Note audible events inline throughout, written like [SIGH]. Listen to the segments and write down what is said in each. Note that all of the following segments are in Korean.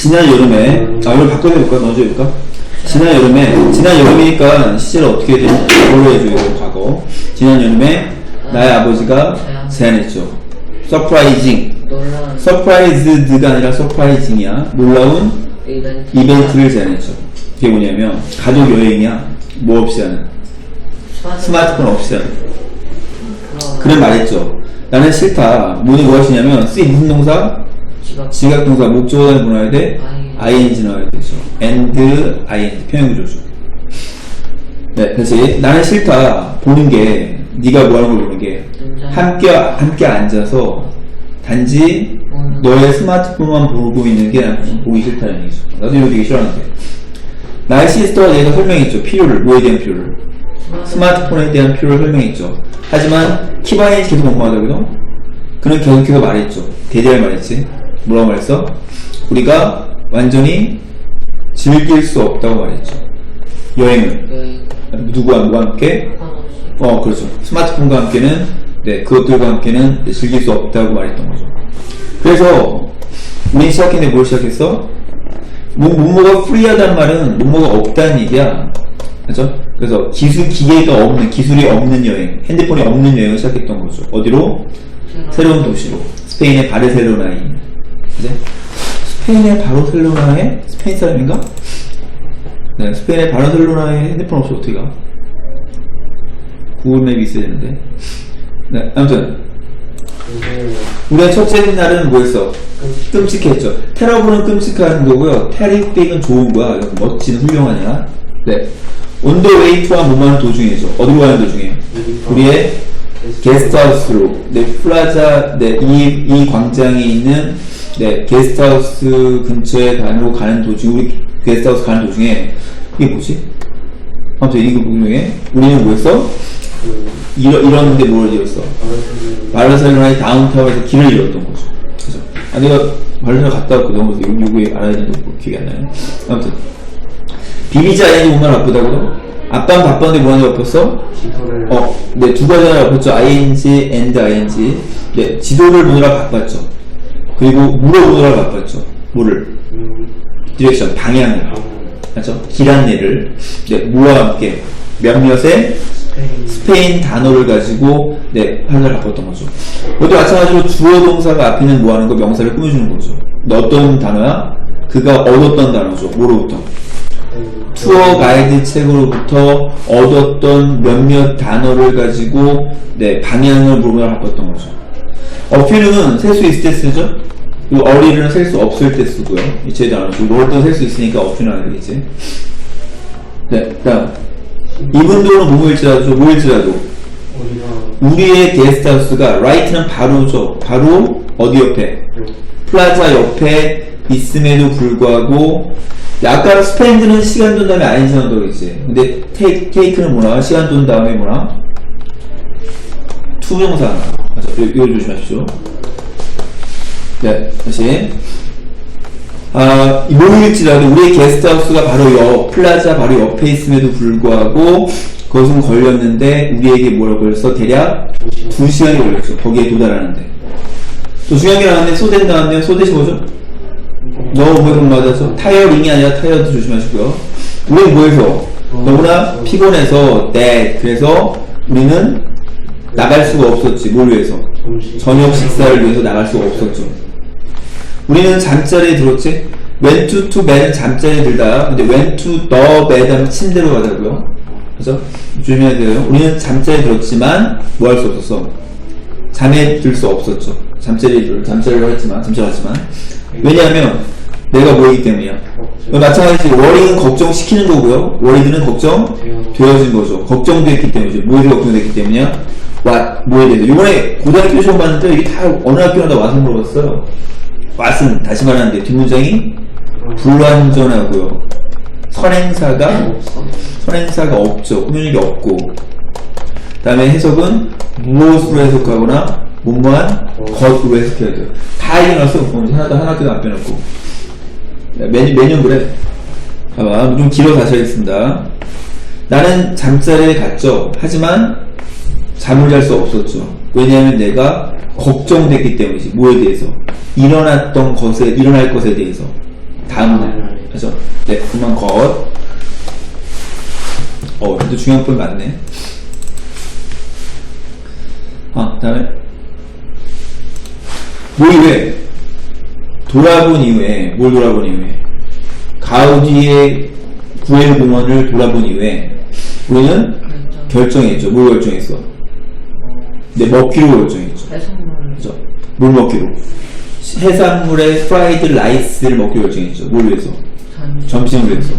지난 여름에 아 이걸 바꿔서 해볼까? 넣어줘 볼까? 지난 여름에 지난 여름이니까 시제를 어떻게 해야 되냐 해줘야 돼 과거. 지난 여름에 나의 아버지가 제안했죠. 서프라이징 서프라이즈드가 아니라 서프라이징이야. 놀라운 이벤트 이벤트를 제안했죠. 그게 뭐냐면 가족 여행이야. 뭐 없이 하는. 스마트폰 없이 하는. 그런 말 했죠. 나는 싫다. 뭐니 뭐 하시냐면 쓰이 무슨 동사? 지갑 지각 동사 목적어를 뭐나야 돼? ing 넣어야 되죠. and ing 표현 구조죠. 네, 다시 나는 싫다 보는 게 네가 뭐 하는 걸 보는 게 함께 함께 앉아서 단지 너의 스마트폰만 보고 있는 게 나는 보기 싫다는 얘기죠. 나도 이거 되게 싫어하는데. 나의 시스터가 얘가 설명했죠. 필요를 뭐에 대한 필요를 스마트폰에 대한 필요를 설명했죠. 하지만 키바이 계속 궁금하다고요? 그는 계속해서 말했죠. 대대를 말했지. 뭐라고 말했어? 우리가 완전히 즐길 수 없다고 말했죠. 여행을. 여행 누구와 누구와 함께? 상관없이 어, 그렇죠. 스마트폰과 함께는, 네, 그것들과 함께는 네, 즐길 수 없다고 말했던 거죠. 그래서, 우리 시작했는데 뭘 시작했어? 뭐, 뭐뭐가 프리하다는 말은 뭐뭐가 없다는 얘기야. 그죠? 그래서 기술, 기계가 없는, 기술이 없는 여행, 핸드폰이 없는 여행을 시작했던 거죠. 어디로? 새로운 도시로. 스페인의 바르셀로나에 있는. 그죠? 스페인의 바르셀로나에? 스페인 사람인가? 네, 스페인의 바르셀로나에 핸드폰 없이 어떻게 가? 구글 맵이 있어야 되는데. 네, 아무튼. 우리의 첫째 날은 뭐였어? 끔찍했죠. 테러블은 끔찍한 거고요. 테리픽은 좋은 거야. 멋진, 훌륭하냐. 네. 온더 웨이 투와 무마는 도중이죠. 어디로 가는 도중에? 우리의 게스트하우스로. 네, 플라자, 네, 이, 이 광장에 있는, 네, 게스트하우스 근처에 가는, 가는 도중, 우리 게스트하우스 가는 도중에, 이게 뭐지? 아무튼 이거 분명해. 우리는 뭐였어? 이러, 이러는데 뭘 잃었어? 바르셀로나의 다운타운에서 길을 잃었던 거죠. 그죠? 아, 내가 바르셀로나 갔다 왔거든. 그래서 요- 요거에 알아야 되는데 뭐 기억이 안 나네. 아무튼. 비비지 아이엔지 오면 바쁘다고? 아빠는 바빴는데 뭐하냐 바빴어? 지도를 어, 네, 두 가지 하나 바빴죠. ing, and ing. 네, 지도를 보느라 바빴죠. 그리고 물어보느라 바빴죠. 뭐를? 디렉션, 방향을. 맞죠? 길 안내를. 네, 뭐와 함께 몇몇의 스페인 단어를 가지고 네 하느라 바꿨던 거죠. 이것도 마찬가지로 주어 동사가 앞에 있는 뭐 하는 거 명사를 꾸며주는 거죠. 어떤 단어야? 그가 얻었던 단어죠. 뭐로부터? 투어 가이드 책으로부터 얻었던 몇몇 단어를 가지고 네 방향을 물어보라 바꿨던 거죠. 어필은 셀 수 있을 때 쓰죠. 그리고 어리는 셀수 없을 때 쓰고요. 이 하고 롤도 셀 수 있으니까 안 되겠지. 네, 그다음 이분도는 뭐일지라도 뭐일지라도 우리의 게스트하우스가 라이트는 바로죠. 바로 어디 옆에? 플라자 옆에 있음에도 불구하고 아까 스펜드는 시간 돈 다음에 아닌 시간 돈이지. 근데 테이크, 테이크는 뭐나? 시간 돈 다음에 뭐나? 투명사. 맞아. 이거 조심하십시오. 네, 다시. 아, 모일지라도 우리의 게스트하우스가 바로 옆, 플라자 바로 옆에 있음에도 불구하고 그것은 걸렸는데 우리에게 뭐라고 걸렸어? 대략 2시간이 걸렸어. 거기에 도달하는데. 또 중요한 게 나왔네. 소된 나왔네요. 소대시 뭐죠? 너무 뭐에 맞아서 타이어링이 아니라 타이어도 조심하시고요. 우리는 뭐해서? 너무나 피곤해서 네. 그래서 우리는 나갈 수가 없었지. 뭘 위해서? 저녁 식사를 위해서 나갈 수가 없었죠. 우리는 잠자리에 들었지? went to, to bed은 잠자리에 들다. 근데 went to the bed 하면 침대로 가자고요. 그죠? 조심해야 돼요. 우리는 잠자리에 들었지만 뭐 할 수 없었어? 잠에 들 수 없었죠. 잠자리에 들, 잠자리로 했지만, 잠자리 했지만. 왜냐하면 내가 뭐이기 때문이야. 마찬가지로 워링은 걱정시키는 거고요. 워리드는 걱정 되어진 거죠. 걱정됐기 때문이죠. 뭐에 대해 걱정됐기 때문이야? 와, 뭐에 대해서. 이번에 고등학교 시험 봤는데 이게 다 어느 학교마다 와서 물어봤어요. 왓은 다시 말하는데 뒷문장이 불완전하고요. 선행사가 선행사가 없죠. 게 없고. 다음에 해석은 무엇으로 해석하거나 뭐뭐한 것으로 해석해야 돼요. 다. 보면 하나도 하나도 안 빼놓고. 매년, 매년 그래. 봐봐. 좀 길어 다시 하겠습니다. 나는 잠자리에 갔죠. 하지만 잠을 잘 수 없었죠. 왜냐하면 내가 걱정됐기 때문이지. 뭐에 대해서? 일어났던 것에, 일어날 것에 대해서. 다음 날. 그죠? 네, 그만 것. 어, 또 중요한 분 많네. 아, 다음에. 뭘 왜? 돌아본 이후에, 뭘 돌아본 이후에? 가우디의 구엘 공원을 돌아본 이후에, 우리는 결정. 결정했죠. 뭘 결정했어? 네, 먹기로 결정했죠. 해산물. 그죠? 뭘 먹기로? 해산물에 프라이드 라이스를 먹기로 결정했죠. 뭘 위해서? 전. 점심을 위해서.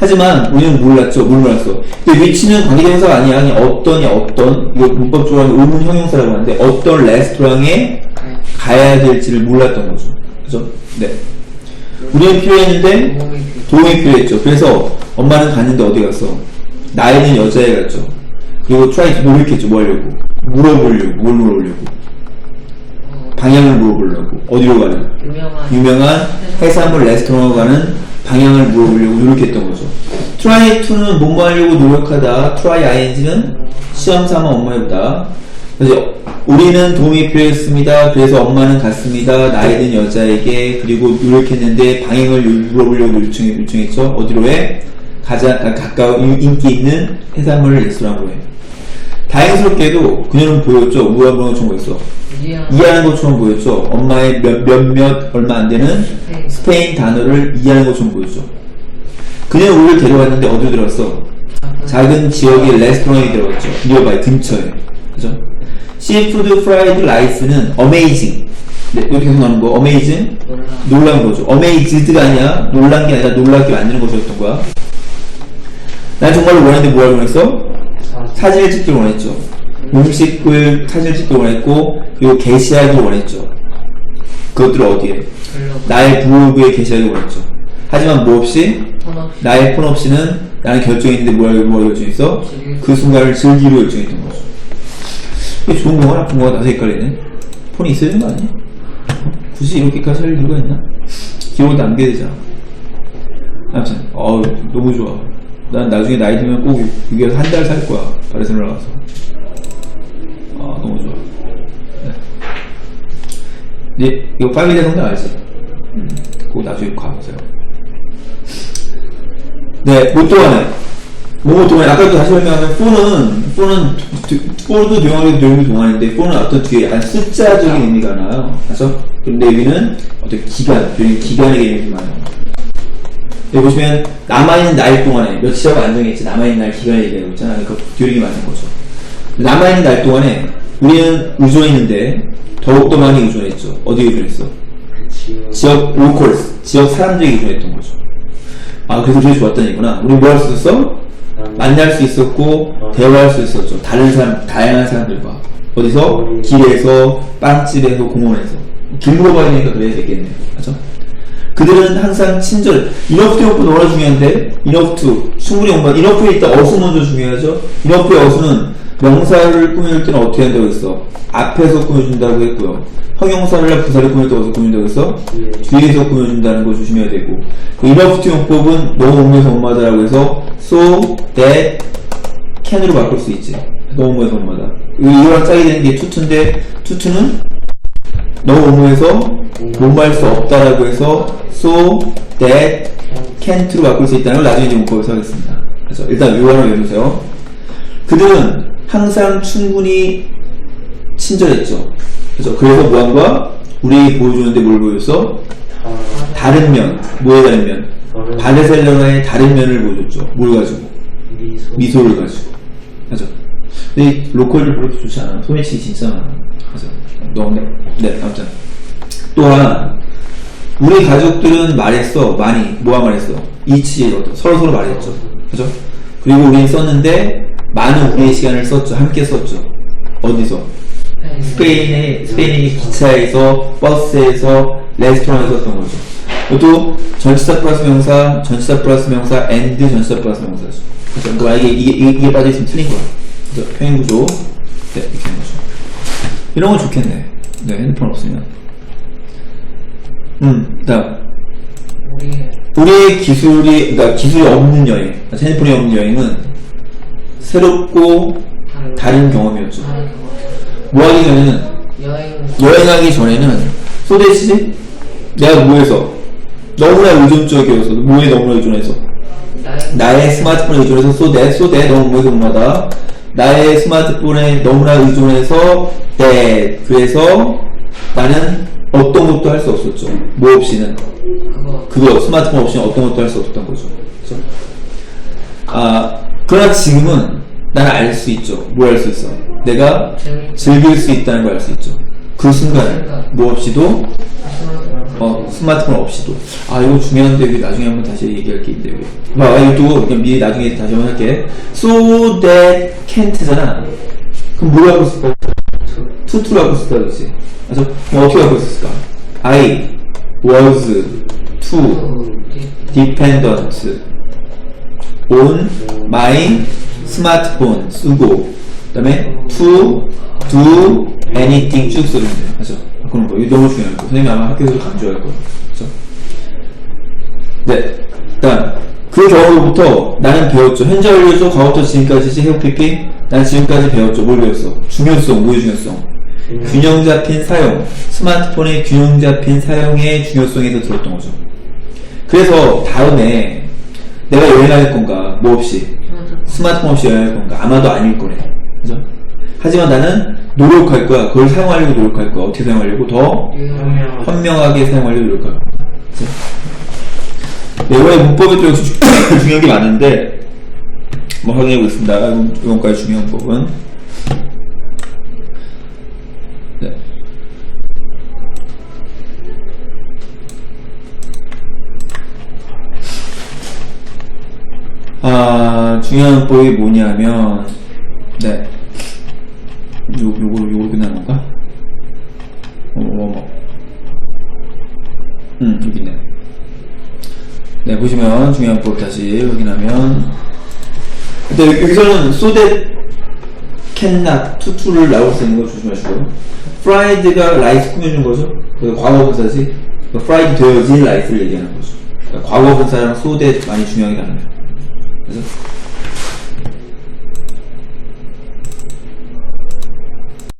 하지만 우리는 몰랐죠. 뭘 몰랐어. 근데 위치는 관계대명사가 아니야. 그냥 어떤이 어떤, 이거 문법적으로 하면 의문 형용사라고 하는데 어떤 레스토랑에 갈. 가야 될지를 몰랐던 거죠. 그죠? 네. 우리는 필요했는데. 도움이 필요했죠. 그래서 엄마는 갔는데 어디 갔어? 나이는 여자애 갔죠. 그리고 트라이 노력했죠. 뭐 하려고? 물어보려고. 뭘 물어보려고? 어, 방향을 물어보려고. 어디로 가는? 유명한. 유명한 해산물 레스토랑에 가는 방향을 물어보려고 노력했던 거죠. try to는 뭐뭐 하려고 노력하다. try ing는 시험 삼아 엄마 해보다. 그래서 우리는 도움이 필요했습니다. 그래서 엄마는 갔습니다. 나이 든 여자에게 그리고 노력했는데 방향을 물어보려고 요청, 요청했죠. 어디로 해? 가장 가- 가까운 인기 있는 해산물 레스토랑으로 해. 다행스럽게도 그녀는 보였죠. 좋은 거 있어. 이해하는. 것처럼 보였죠. 엄마의 몇, 몇몇 얼마 안 되는 스페인. 스페인 단어를 이해하는 것처럼 보였죠. 그녀는 우리를 데려갔는데 어디로 들어갔어? 작은. 작은 지역의 레스토랑에 들어갔죠. 니어바이 근처에. 그죠? 시푸드 프라이드 라이스는 어메이징. 네, 이렇게 계속 나오는 거. 어메이징? 놀란 거죠. 어메이즈드가 아니야. 놀란 게 아니라 놀랍게 만드는 것이었던 거야. 난 정말로 원했는데 뭐 하려고 했어? 사진을 찍길 원했죠. 음식을 사진을 찍길 원했고, 그리고 게시하길 원했죠. 그것들을 어디에? 나의 블로그에 게시하길 원했죠. 하지만 뭐 없이? 나의 폰 없이는 나는 결정했는데 뭐 하려고 뭐 결정했어? 그 순간을 즐기로 결정했던 거죠. 이게 좋은 건가 나쁜 건가 나서 헷갈리네. 폰이 있어야 되는 거 아니야? 굳이 이렇게까지 할 이유가 있나? 기록을 남겨야 되잖아. 아무튼, 어우, 너무 좋아. 난 나중에 나이 들면 꼭 여기서 한 달 살 거야. 바르셀로나 가서. 아, 너무 좋아. 네. 이제, 이거 파미리아 성당 알지? 음, 꼭 나중에 가보세요. 네, 뭐또 하네. 뭐뭐 동안 아까도 다시 설명하면 폰은 폰은 폰도 동안이고 내용도 동안인데 폰은 어떤 뒤에 약간 숫자적인 의미가 나요. 그래서 근데 여기는 어떤 기간, 기간의 개념이 많아요. 여기 보시면 남아있는 날 동안에 며칠하고 안 정했지 남아있는 날 기간을 얘기하고 있잖아. 그 교육이 많은 거죠. 남아있는 날 동안에 우리는 의존했는데 더욱더 많이 의존했죠. 어디에 의존했어? 지역 로컬스, 지역 사람들에게 의존했던 거죠. 아, 그래서 그게 좋았다는 얘기구나. 우리 뭐 할 수 있었어? 만날 수 있었고, 대화할 수 있었죠. 다른 사람, 다양한 사람들과. 어디서? 길에서, 빵집에서, 공원에서. 길 물어봐야니까 그래야 되겠네. 맞죠? 그들은 항상 친절. 이너프트 용법 너무나 중요한데, 이너프트, 충분히 공부. 이너프에 일단 어수 먼저 중요하죠? 이너프의 어수는 명사를 꾸밀 때는 어떻게 한다고 했어? 앞에서 꾸며준다고 했고요. 형용사를 부사를 꾸밀 때 어디서 꾸민다고 했어? 뒤에서 꾸며준다는 거 조심해야 되고. 그 이너프트 용법은 너무 오면서 엄마다라고 해서 so that can으로 바꿀 수 있지. 너무 오면서 엄마다. 이거랑 짝이 되는 게 투투인데 투투는 너무 오모해서 못말 수 없다라고 해서 so that can't로 바꿀 수 있다는 걸 나중에 이제 문법에서 하겠습니다. 그래서 일단 요한을 외우세요. 그들은 항상 충분히 친절했죠. 그래서 그래서 무한과 우리에게 보여주는데 뭘 보였어? 다른 면, 뭐의 다른 면? 바르셀로나의 다른 면을 보여줬죠. 뭘 가지고? 미소 를 가지고. 맞아. 근데 이 로컬들 별로 좋지 않아. 소매치기 진짜 많아. 맞아. 너무, 네. 네, 아무튼. 또한, 우리 가족들은 말했어. 많이. 뭐가 말했어? 이치, 서로 서로 말했죠. 그죠? 그리고 우리는 썼는데, 많은 우리의 시간을 썼죠. 함께 썼죠. 어디서? 스페인의, 스페인이 기차에서, 버스에서, 레스토랑에서 썼던 거죠. 이것도 전치사 플러스 명사, 전치사 플러스 명사, and 전치사 플러스 명사죠. 그래서 뭐 이게, 이게, 이게 빠져 있으면 틀린 거야. 그래서 표현 구조. 네, 이렇게 하는 거죠. 이런 건 좋겠네. 네, 핸드폰 없으면. 음. 우리 우리의 기술이, 그러니까 기술이 없는 여행, 핸드폰이 없는 여행은 새롭고 다른 경험이었죠. 뭐 하기 전에는, 여행 여행하기 전에는, 소대시, 내가 뭐해서? 너무나 의존적이어서 뭐에 너무나 의존해서 나의 스마트폰에 의존해서 쏘대 쏘대 너무 뭐에 의존하다 나의 스마트폰에 너무나 의존해서 네 그래서 나는 어떤 것도 할 수 없었죠. 뭐 없이는. 그거 스마트폰 없이는 어떤 것도 할 수 없었던 거죠. 그죠? 아 그러나 지금은 나는 알 수 있죠. 뭘알수 있어? 내가 즐길 수 있다는 걸 알 수 있죠. 그 순간 뭐 없이도 스마트폰 어, 스마트폰 없이도. 아, 이거 중요한데, 이거 나중에 한번 다시 얘기할 게 있는데, 이거. 아, 이것도 그냥 미리 나중에 다시 한번 할게. So that can't잖아. 그럼 뭐라고 하고 있을까? 투투라고 했을까, 그렇지? 그래서, 뭐 어떻게 하고 있을까? I was too dependent on my smartphone 쓰고, 그 다음에 to do anything 쭉 써주면 돼요. 그죠? 그런 거. 이거 너무 중요한 거. 선생님이 아마 학교에서도 강조할 거예요. 그죠? 네. 일단, 그 경우로부터 나는 배웠죠. 현재 완료죠. 과거부터 지금까지지. 헤어피피. 난 지금까지 배웠죠. 뭘 배웠어? 중요성. 뭐의 중요성? 균형 잡힌 사용. 스마트폰의 균형 잡힌 사용의 중요성에서 들었던 거죠. 그래서 다음에 내가 여행할 건가? 뭐 없이? 스마트폰 없이 여행할 건가? 아마도 아닐 거래. 그죠? 하지만 나는 노력할 거야. 그걸 사용하려고 노력할 거야. 어떻게 사용하려고? 더 현명하게 사용하려고 노력할 거야. 이번에 문법에도 역시 주- [COUGHS] 중요한 게 많은데, 뭐 확인해 보겠습니다. 이번- 이번까지 중요한 법은. 네. 아, 중요한 법이 뭐냐면, 보시면 중요한 법 다시 확인하면. 근데 여기- 여기서는 소대 캔낫 투투를 나올 수 있는 거 조심하시고요. 프라이드가 라이스 꾸며준 거죠. 그 과거 분사지. 그 프라이드 되어진 라이스를 얘기하는 거죠. 그러니까 과거 분사랑 소대 많이 중요하게 다릅니다. 그래서